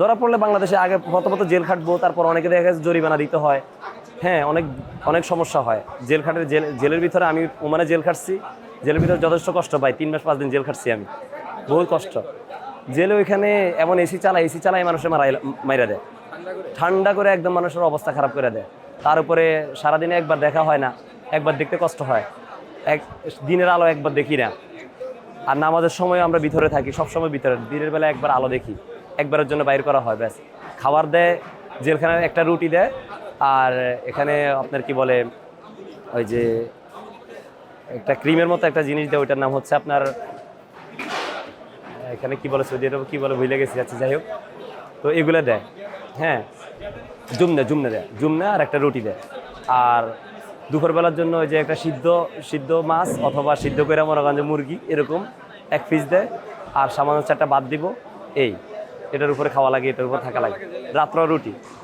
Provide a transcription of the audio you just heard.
ধরা পড়লে বাংলাদেশে আগে প্রথমত জেল খাটবো, তারপর অনেকে দেখা গেছে জরিমানা দিতে হয়। হ্যাঁ অনেক অনেক সমস্যা হয়। জেল খাটের জেল, জেলের ভিতরে আমি ওমানে জেল খাটছি। জেলের ভিতরে যথেষ্ট কষ্ট পাই, তিন মাস, পাঁচ দিন জেল খাটছি আমি। বহু কষ্ট। জেলে ওইখানে এমন এসি চালায় এসি চালায় মানুষের মারাই, মাইরা দেয়। ঠান্ডা করে একদম মানুষের অবস্থা খারাপ করে দেয়। তার উপরে সারাদিনে একবার দেখা হয় না, একবার দেখতে কষ্ট হয়। এক, দিনের আলো একবার দেখি না। আর নামাজের সময় আমরা ভিতরে থাকি সব সময় ভিতরে। দিনের বেলা একবার আলো দেখি। একবারের জন্য বাইর করা হয়, ব্যাস। খাবার দেয় জেলখানায় একটা রুটি দেয়, আর এখানে আপনার কি বলে, ওই যে একটা ক্রিমের মতো একটা জিনিস দেয়, ওইটার নাম হচ্ছে আপনার, এখানে কি বলে, সৌদি আরবে কি বলে, ভুলে গেছি আচ্ছা যাই হোক। তো এগুলো দেয় হ্যাঁ জুমনা জুমনা দেয়, জুমনা আর একটা রুটি দেয়। আর দুপুরবেলার জন্য ওই যে একটা সিদ্ধ সিদ্ধ মাছ অথবা সিদ্ধ করে যে মুরগি, এরকম এক পিস দেয়। আর সামান্য চারটা বাদ দিব, এই। এটার উপরে খাওয়া লাগে এটার উপর থাকা লাগে। রাত্র রুটি।